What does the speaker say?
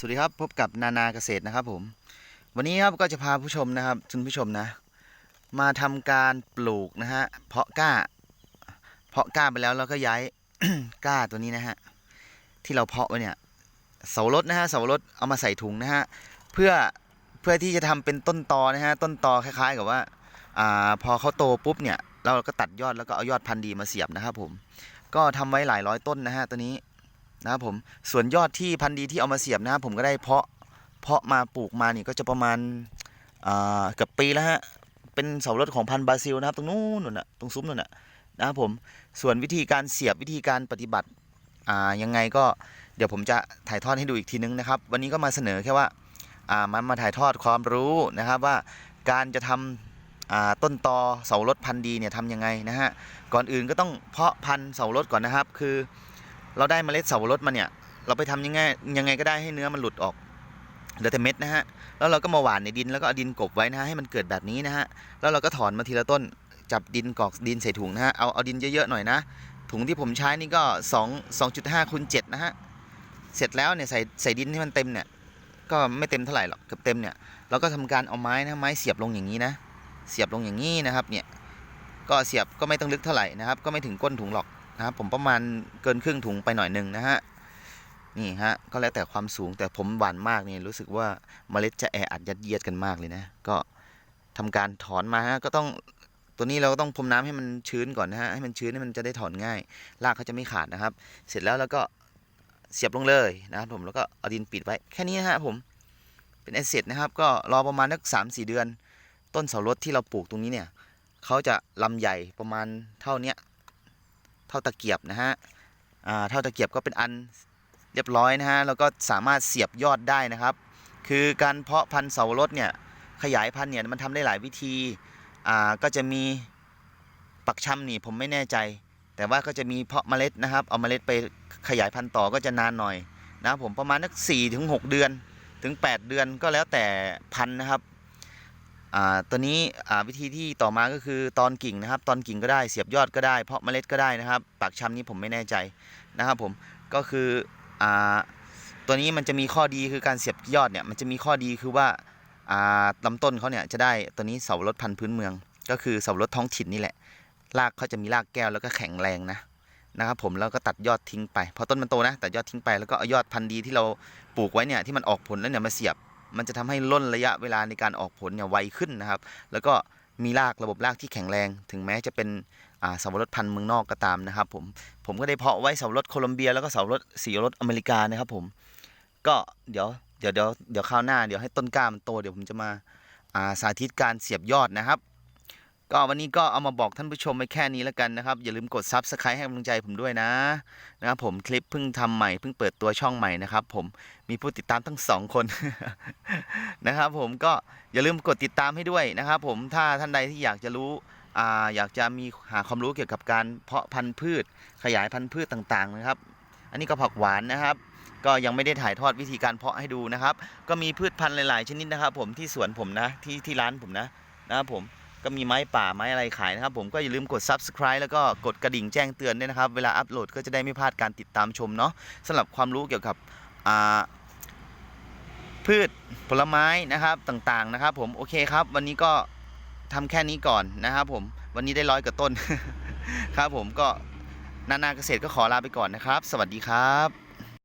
สวัสดีครับพบกับนานาเกษตรนะครับผม วันนี้ครับก็จะพาผู้ชมนะครับคุณผู้ชมนะ มาทำการปลูกนะฮะเพาะกล้า เพาะกล้าไปแล้วเราก็ย้ายกล้าตัวนี้นะฮะที่เราเพาะไว้เนี่ยเสารถนะฮะเสารถเอามาใส่ถุงนะฮะเพื่อเพื่อที่จะทำเป็นต้นตอนะฮะต้นตอคล้าย ๆ กับว่าอ่าพอเขาโตปุ๊บเนี่ยเราก็ตัดยอดแล้วก็เอายอดพันธุ์ดีมาเสียบนะครับผมก็ทำไว้หลายร้อยต้นนะฮะตัวนี้ นะครับผมส่วนยอดที่พันธุ์ดีที่เอามาเสียบนะครับผมก็ได้เพาะเพาะมาปลูกมานี่ก็จะประมาณเกือบปีแล้วฮะเป็นเสารถของพันธุ์บราซิลนะครับ ตรงนู้นนู่นน่ะตรงซุ้มนู่นน่ะนะครับผมส่วนวิธีการเสียบวิธีการปฏิบัติอ่ายังไงก็เดี๋ยวผมจะถ่ายทอดให้ดูอีกทีนึงนะครับ วันนี้ก็มาเสนอแค่ว่าอ่ามันมาถ่ายทอดความรู้นะครับว่าการจะทำอ่าต้นตอเสารถพันธุ์ดีเนี่ยทำยังไงนะฮะก่อนอื่นก็ต้องเพาะพันธุ์เสารถก่อนนะครับ คือ เราได้เมล็ดเสาวรสมาเนี่ย เราไปทำยังไงยังไงก็ได้ให้เนื้อมันหลุดออกเหลือแต่เม็ดนะฮะ แล้วเราก็มาหว่านในดินแล้วก็เอาดินกบไว้นะฮะให้มันเกิดแบบนี้นะฮะ แล้วเราก็ถอนมาทีละต้นจับดินกรอกดินใส่ถุงนะฮะ เอาเอาดินเยอะๆหน่อยนะ ถุงที่ผมใช้นี่ก็2 2.5คูณ7นะฮะ เสร็จแล้วเนี่ยใส่ใส่ดินให้มันเต็มเนี่ย ก็ไม่เต็มเท่าไหร่หรอกเกือบเต็มเนี่ย เราก็ทำการเอาไม้นะไม้เสียบลงอย่างนี้นะ เสียบลงอย่างนี้นะครับเนี่ย ก็เสียบก็ไม่ต้องลึกเท่าไหร่นะครับ ก็ไม่ถึงก้นถุงหรอก นะครับผมประมาณเกินครึ่งถุงไปหน่อยหนึ่งนะฮะนี่ฮะก็แล้วแต่ความสูงแต่ผมหวานมากนี่รู้สึกว่าเมล็ดจะแออัดยัดเยียดกันมากเลยนะ ก็ทำการถอนมาฮะก็ต้องตัวนี้เราก็ต้องพรมน้ำให้มันชื้นก่อนนะฮะให้มันชื้นให้มันจะได้ถอนง่ายรากเขาจะไม่ขาดนะครับ เสร็จแล้วแล้วก็เสียบลงเลยนะครับผมแล้วก็เอาดินปิดไว้แค่นี้นะฮะผมเป็นเอสเซตนะครับ ก็รอประมาณนักสามสี่เดือน ต้นเสารถที่เราปลูกตรงนี้เนี่ยเขาจะลำใหญ่ประมาณเท่าเนี้ย เท่าตะเกียบนะฮะอ่าเท่าตะเกียบก็เป็นอันเรียบร้อยนะฮะแล้วก็สามารถเสียบยอดได้นะครับ คือการเพาะพันธุ์เสาวรสเนี่ยขยายพันธุ์เนี่ยมันทำได้หลายวิธีอ่าก็จะมีปักชำนี่ผมไม่แน่ใจ แต่ว่าก็จะมีเพาะเมล็ดนะครับ เอาเมล็ดไปขยายพันธุ์ต่อก็จะนานหน่อยนะผมประมาณนัก4ถึง6เดือนถึง 8 เดือนก็แล้วแต่พันธุ์นะครับ ตัวนี้วิธีที่ต่อมาก็คือตอนกิ่งนะครับ ตอนกิ่งก็ได้เสียบยอดก็ได้ เพาะเมล็ดก็ได้นะครับ ปากชำนี้ผมไม่แน่ใจนะครับผมก็คืออตัวนี้มันจะมีข้อดีคือการเสียบยอดเนี่ยมันจะมีข้อดีคือว่าอ่าลำต้นเขาเนี่ยจะได้ตัวนี้เสารถพันธุ์พื้นเมือง ก็คือเสารถท้องถิ่นนี่แหละรากเขาจะมีรากแก้วแล้วก็แข็งแรงนะนะครับผมแล้วก็ตัดยอดทิ้งไปพอต้นมันโตนะตัดยอดทิ้งไปแล้วก็เอายอดพันธุ์ดีที่เราปลูกไว้เนี่ยที่มันออกผลแล้วเนี่ยมาเสียบ มันจะทำให้ล่นระยะเวลาในการออกผลเนี่ยไวขึ้นนะครับ แล้วก็มีรากระบบรากที่แข็งแรง ถึงแม้จะเป็นอ่าสับปะรดพันธุ์เมืองนอกก็ตามนะครับ ผมผมก็ได้เพาะไว้สับปะรดโคลอมเบีย แล้วก็สับปะรดสีรดอเมริกานะครับ ผมก็เดี๋ยวเดี๋ยวเดี๋ยวเดี๋ยวคราวหน้าเดี๋ยวให้ต้นกล้ามันโตเดี๋ยวผมจะมาาสาธิตการเสียบยอดนะครับ ก็วันนี้ก็เอามาบอกท่านผู้ชมไปแค่นี้แล้วกันนะครับ อย่าลืมกดซับสไครต์ให้กำลังใจผมด้วยนะนะครับผมคลิปเพิ่งทำใหม่เพิ่งเปิดตัวช่องใหม่นะครับ ผมมีผู้ติดตามทั้งสองคนนะครับผมก็อย่าลืมกดติดตามให้ด้วยนะครับผมถ้าท่านใดที่อยากจะรู้อ่าอยากจะมีหาความรู้เกี่ยวกับการเพาะพันธุ์พืช ขยายพันธุ์พืชต่างๆนะครับ อันนี้ก็ผักหวานนะครับก็ยังไม่ได้ถ่ายทอดวิธีการเพาะให้ดูนะครับ ก็มีพืชพันธุ์หลาย ๆ ชนิดนะครับ ผมที่สวนผมนะที่ที่ร้านผมนะนะครับผม ก็มีไม้ป่าไม้อะไรขายนะครับ ผมก็อย่าลืมกด subscribe แล้วก็กดกระดิ่งแจ้งเตือนด้วยนะครับ เวลาอัปโหลดก็จะได้ไม่พลาดการติดตามชมเนาะสำหรับความรู้เกี่ยวกับพืชผลไม้นะครับต่างๆนะครับ ผมโอเคครับ วันนี้ก็ทำแค่นี้ก่อนนะครับ ผมวันนี้ได้ร้อยกว่าต้นครับ ผมก็นานาเกษตรก็ขอลาไปก่อนนะครับ สวัสดีครับ